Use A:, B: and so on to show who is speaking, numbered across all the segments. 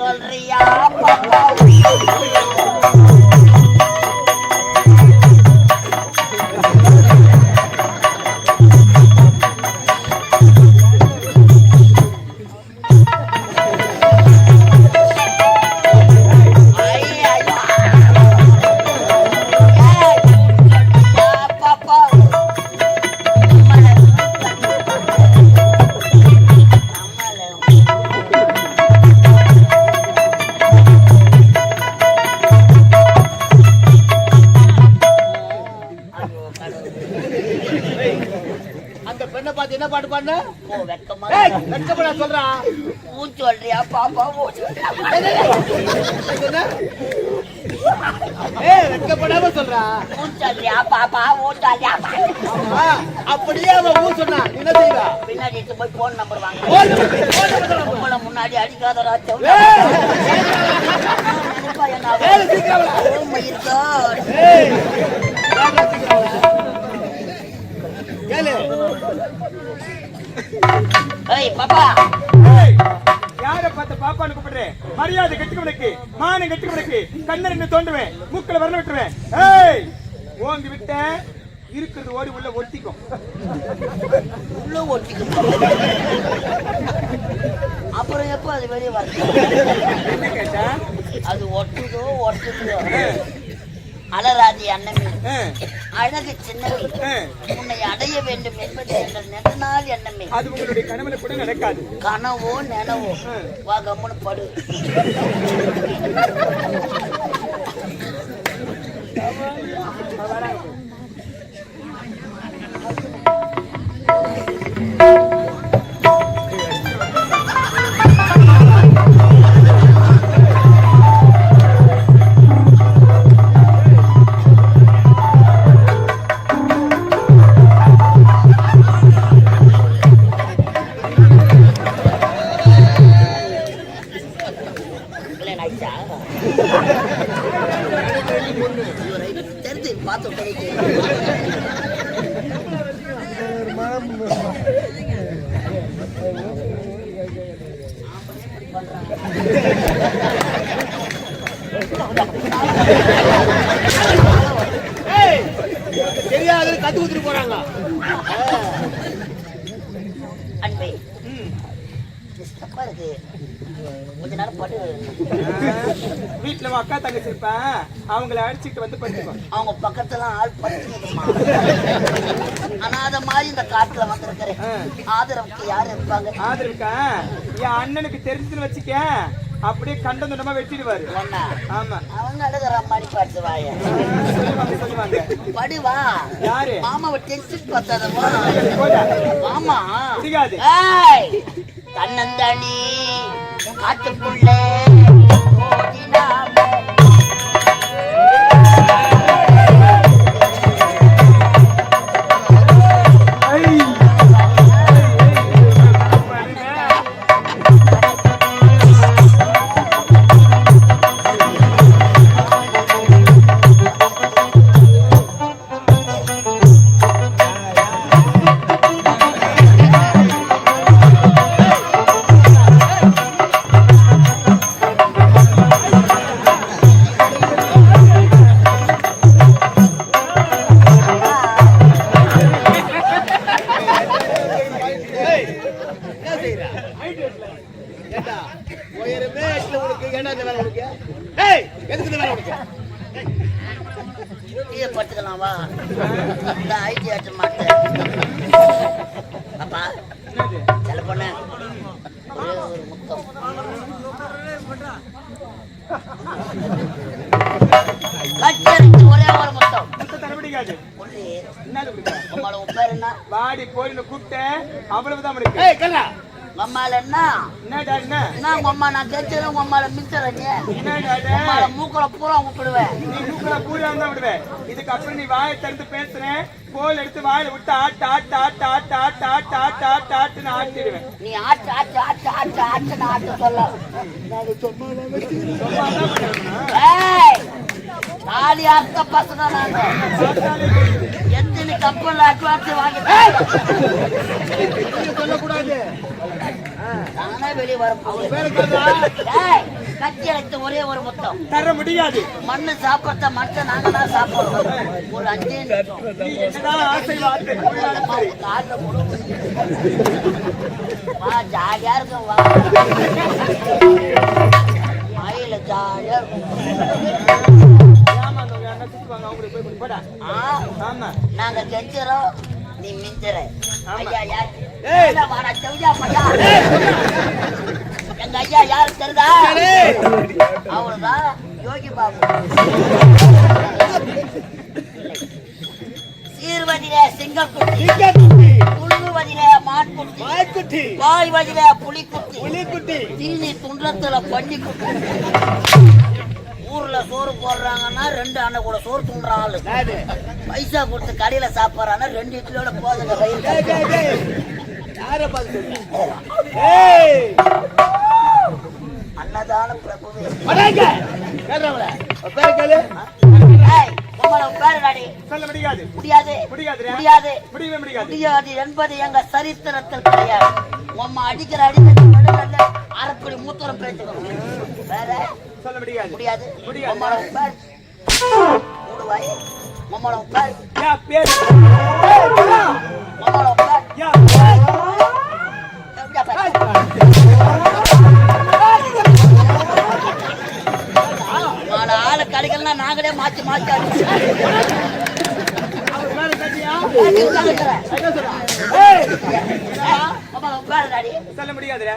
A: சொல்றியா? பாப்பா
B: பண்ண
A: சொல்றா. மூச்சு பாப்பா
B: மூச்சு ஏய்
A: சொல்றா. மூச்சு பாப்பா மூச்சு
B: வள்ளியா அப்படியே அவ மூ
A: பின்னாடி போய் போன் நம்பர் முன்னாடி அடிக்காத
B: ஏய்
A: பாப்பா.
C: யார பார்த்து பாப்பான்னு கூப்பிடுறேன் மரியாதை கெட்டுக்கவனுக்கு மானம் கெட்டுக்கவனுக்கு கண்ணர் என்ன தோண்டுவேன். மூக்கில வரல விட்டுருவேன். ஏய் ஓங்கி விட்ட இருக்கிறது ஓடி உள்ள ஒட்டிக்கும்.
A: உள்ள ஒட்டிக்கும். அப்புறம் எப்போ அது வெளியே
C: கேட்டா?
A: அது ஒட்டுதோ ஒட்டுதோ. அலராதி
C: ஆ,
A: அழகு சின்னமே உன்னை அடைய வேண்டும் என்பது எங்கள் நெடுநாள் எண்ணமே.
C: அது உங்களுடைய கனவுல கூட நடக்காது.
A: கனவோ நெனவோ வா கம்முன்னு படு. கல்யாணம்
C: வீட்டுல அக்கா தங்கச்சி இருப்ப அவங்கள அடிச்சுட்டு வந்து படுத்துக்கோ.
A: அவங்க பக்கத்துல ஆள் படுத்துமா அனாத மாதிரி இந்த காட்டுல வந்திருக்கிறேன். ஆதரவுக்கு யாரு இருப்பாங்க?
C: ஆதரவுக்கா? என் அண்ணனுக்கு தெரிஞ்சுன்னு வச்சுக்க அப்படியே கண்டம் துண்டமா வெட்டிடுவாரு. ஆமா.
A: அவங்க அழுகிற மாதிரி பாட்டு வாய.
C: சொல்லுவாங்க
A: படுவா
C: யாரு?
A: மாமாவை டென்ஷன். ஆமா
C: பிடிக்காது.
A: ஏய் தன்னந்தனி காட்டுக்குள்ளே. love. ஏற்ற மாட்டேன். அப்பா சில பொண்ணு ஒரே ஒரு முத்தம். கட்டறிஞ்சு ஒரே ஒரு உப்பாரு
C: என்ன வாடி போயின்னு கூப்பிட்டேன். அவ்வளவுதான்
A: மம்மால என்ன?
C: என்ன
A: மம்மா நான் தெரிஞ்சது மம்மால மிச்சல நீ மம்மால மூக்கல பூரா விட்டுடுவேன்
C: நீ மூக்கல பூரா தான் விடுவேன். இதுக்கப்புறம் நீ வாயை திறந்து பேசுறேன். கோல் எடுத்து வாயில விட்டு ஆட்டு ஆட்டு ஆட்டு ஆட்டு ஆட்டு ஆட்டு ஆட்டு ஆட்டு ஆட்டுன்னு ஆட்டிடுவேன்
A: நீ ஆட்டு ஆட்டு ஆட்டு ஆட்டு ஆட்டு ஆட்டு சொல்ல தாலி அர்த்த பசங்க நாங்க எத்தனை கப்பல் அட்வான்ஸ்
B: நீங்க சொல்லக்கூடாது
A: நானே வெளியே வர
B: பேரு சொல்றா
A: ஏய் கத்தி அழைத்த ஒரே ஒரு முத்தம்.
C: தர முடியாது.
A: மண்ணு சாப்பிட்ட மட்டை நாங்க தான் சாப்பிடுறோம் ஒரு அஞ்சே வா ஜாலியா இருக்கும் வா. மயில ஜாலியா இருக்கும். நாங்க கெஞ்சுறோம். நீ மிஞ்சுற. ஐயா யார்? வாடா செவ்ஜா பையா? எங்க ஐயா யாரு தெரியுதா? அவர்தான் யோகி பாபு. சீர்வதிலே சிங்கக்குட்டி. புழுவதிலே மான்குட்டி.
B: மாய்க்குட்டி
A: பாய்வதிலே புலிக்குட்டி.
B: புலிக்குட்டி.
A: தீனி துன்றத்துல பன்னிக்குட்டி. ஊர்ல சோறு போடுறாங்கன்னா ரெண்டு அண்ணன் கூட சோறு துண்டுற ஆளு. பைசா கொடுத்து கடையில சாப்பிட்றான்னா ரெண்டு இட்லியோட போதுங்க
B: டேய். யாரை பார்த்து
A: நாடி
C: சொல்ல முடியாது.
A: முடியாது. முடியாது. என்பது எங்க சரித்திரத்தில் கிடையாது. உம்ம அடிக்கிற நடுவில் அரைக்குடி மூத்தரம் பேச்சுக்கணும் வேற?
C: சொல்ல முடியாது.
A: முடியாது. மூடுவாய் உம்மள பேர்.
C: யா பேர்.
A: கிடைக்கலன்னா நாங்களே பேர் நாடி
C: சொல்ல முடியாதுடா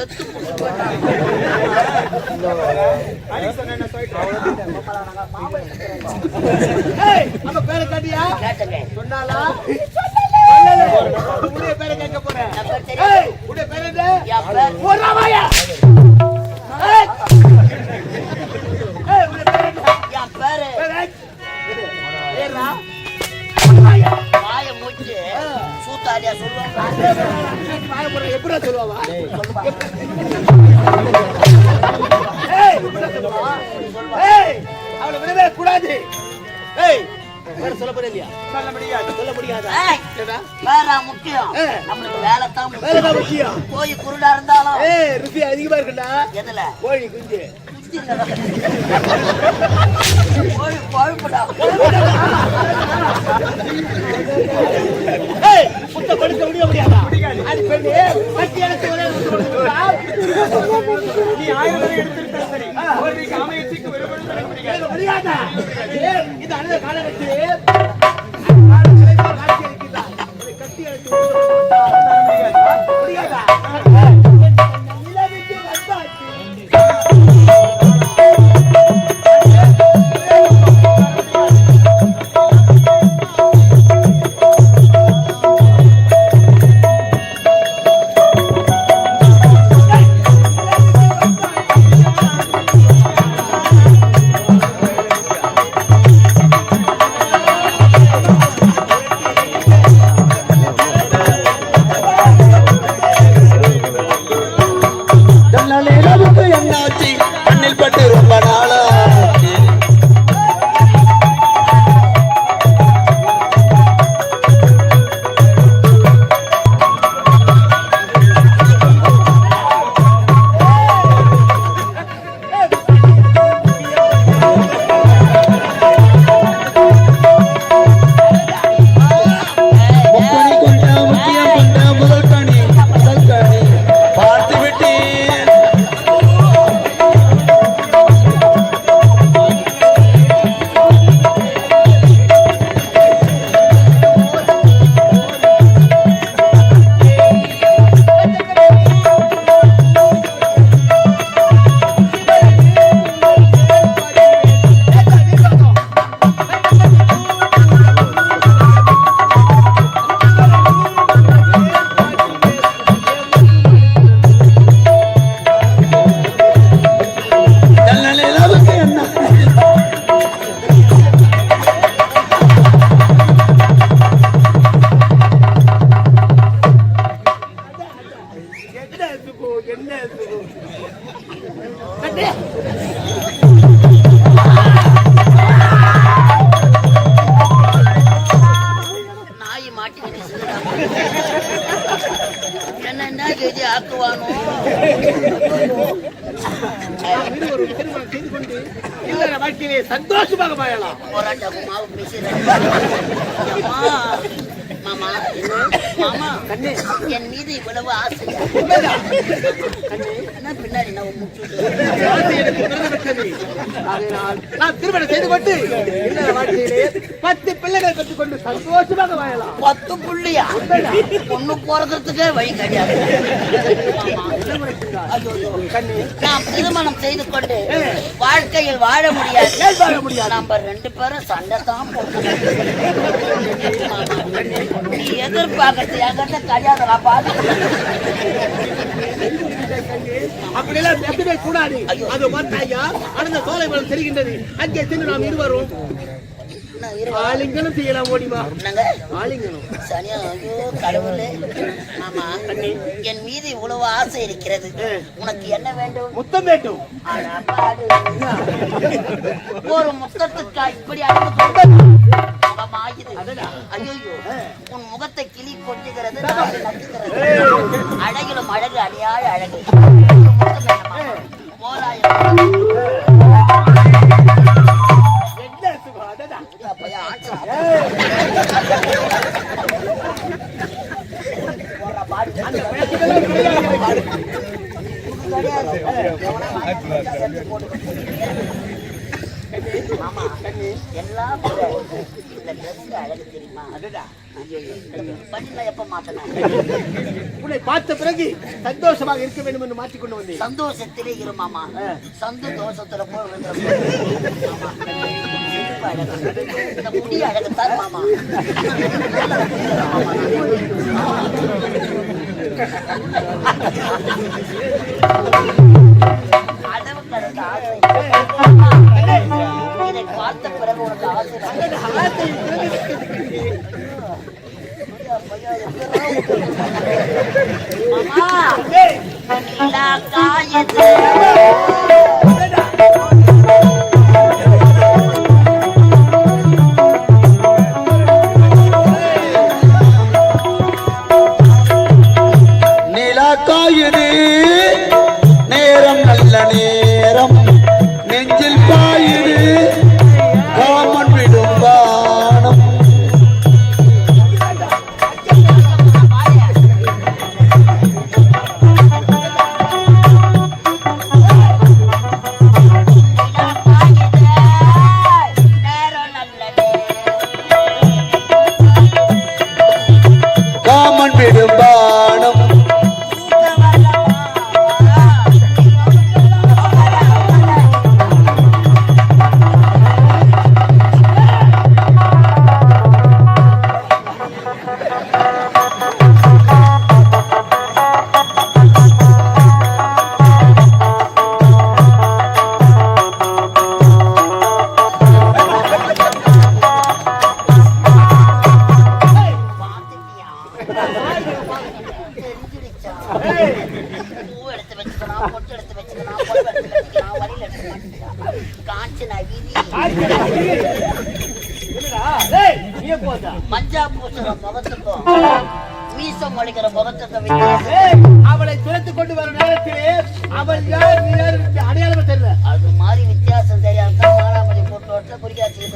A: செத்து
B: நம்ம பேரை கட்டியா? சொன்னாலா. உடைய பேரை கேட்க போறேன். உடைய பேர் என்ன?
C: முடியாது?
A: வேற முக்கியம்.
B: ஏ.
A: நம்மளுக்கு வேலை தான் முக்கியம். கோழி குருடா இருந்தாலும்
B: ஏய் ருசி அதிகமா இருக்குடா
A: எதுல?
B: கோழி குஞ்சு.
A: கோழி குழம்புடா
B: ஏய் புத்த முடிய முடியாதா. அது பெண்ணு பட்டி எனக்கு ஒரே.
C: நீ ஆயிரம் வரை சரி அமையத்துக்கு முடியாது.
B: இது அழுத கால
A: Thank
B: you. என்னாச்சு? திருமணம் செய்து கொண்டு இல்லற வாழ்க்கையிலே சந்தோஷமாக வாழலாம்.
A: போராட்டம் மாவு பேசுறேன் மாமா மாமா
B: கண்ணே.
A: என் மீது இவ்வளவு ஆசை.
B: உண்மைதான்.
A: என்ன பின்னாடி நான்
B: நான் திருமணம் செய்து கொண்டு வாழ்க்கையிலே பத்து பிள்ளைகள் பெற்றுக் கொண்டு சந்தோஷமாக வாழலாம்.
A: பத்து புள்ளியா? பொண்ணு போறதுக்கே வழி கிடையாது. நாம் திருமணம் செய்து கொண்டு வாழ்க்கையில் வாழ முடியாது.
B: வாழ முடியாது?
A: நம்ம ரெண்டு பேரும் சண்டை தான் போட்டுக்கணும். நீ எதிர்பார்க்கறது என்கிட்ட கிடையாது
B: அப்படியெல்லாம் கூடாது அது பார்த்தாயா அடர்ந்த சோலைவனம் தெரிகின்றது அங்கே சென்று நாம் இருவரும் ஆலிங்கனம் செய்யலாம் ஓடிவா ஆலிங்கனம்
A: சனியா ஐயோ கடவுளே ஆமா என் மீது இவ்வளவு ஆசை இருக்கிறது உனக்கு என்ன வேண்டும்
B: முத்தம் வேண்டும்
A: ஒரு முத்தத்துக்கா இப்படி அழுது அழகிலும் அழகு அணியாய அழகு மாமா, எல்லாம் இந்த அழகு தெரியுமா? இந்த பனில எப்ப மாத்தணும்?
B: உன்னை பார்த்த பிறகு சந்தோஷமாக இருக்க வேண்டும் என்று மாற்றிக்கொண்டு வந்தேன்.
A: சந்தோஷத்திலே இரு மாமா. சந்து தோஷத்துல போய் அழகு. இந்த முடி அழகுத்தான் மாமா. அளவு கடந்த ஆசை இதை பார்த்த பிறகு உனக்கு ஆசை. மாமா. முகத்துக்கும் வீசம் அளிக்கிற முகத்துக்கும்
B: அவளை துரத்து கொண்டு வரும் நேரத்திலே அவள் யார் யார் அடையாளம் தெரியல.
A: அது மாதிரி வித்தியாசம் தெரியாம போட்டு குறிக்காச்சு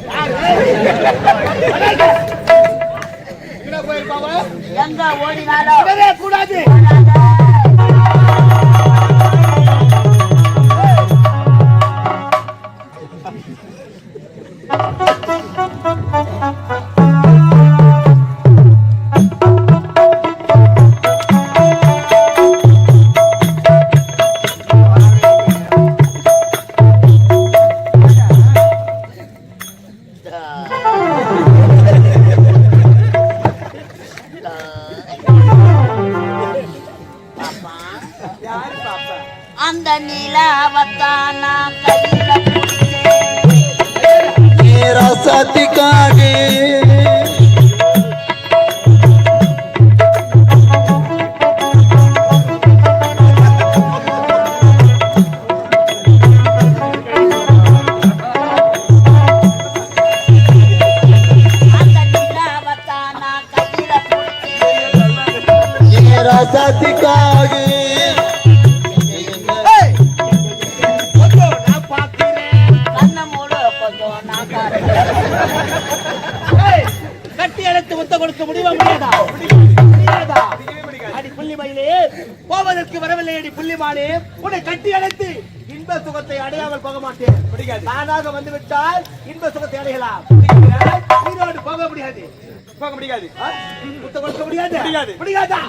B: எங்கடா
A: எங்க ஓடினாலும்
B: கூடாது அடி புள்ளி மயிலே போவதற்கு வரவில்லை அடி புள்ளி மாலே உன்னை கட்டி அழைத்து இன்ப சுகத்தை அடையாமல் போக மாட்டேன். நானாக வந்து விட்டால் இன்ப சுகத்தை அடையலாம்? உயிரோடு போக முடியாது
C: போக முடியாது?
B: முத்த கொடுக்க முடியாது
C: முடியாது.
B: முடியாதா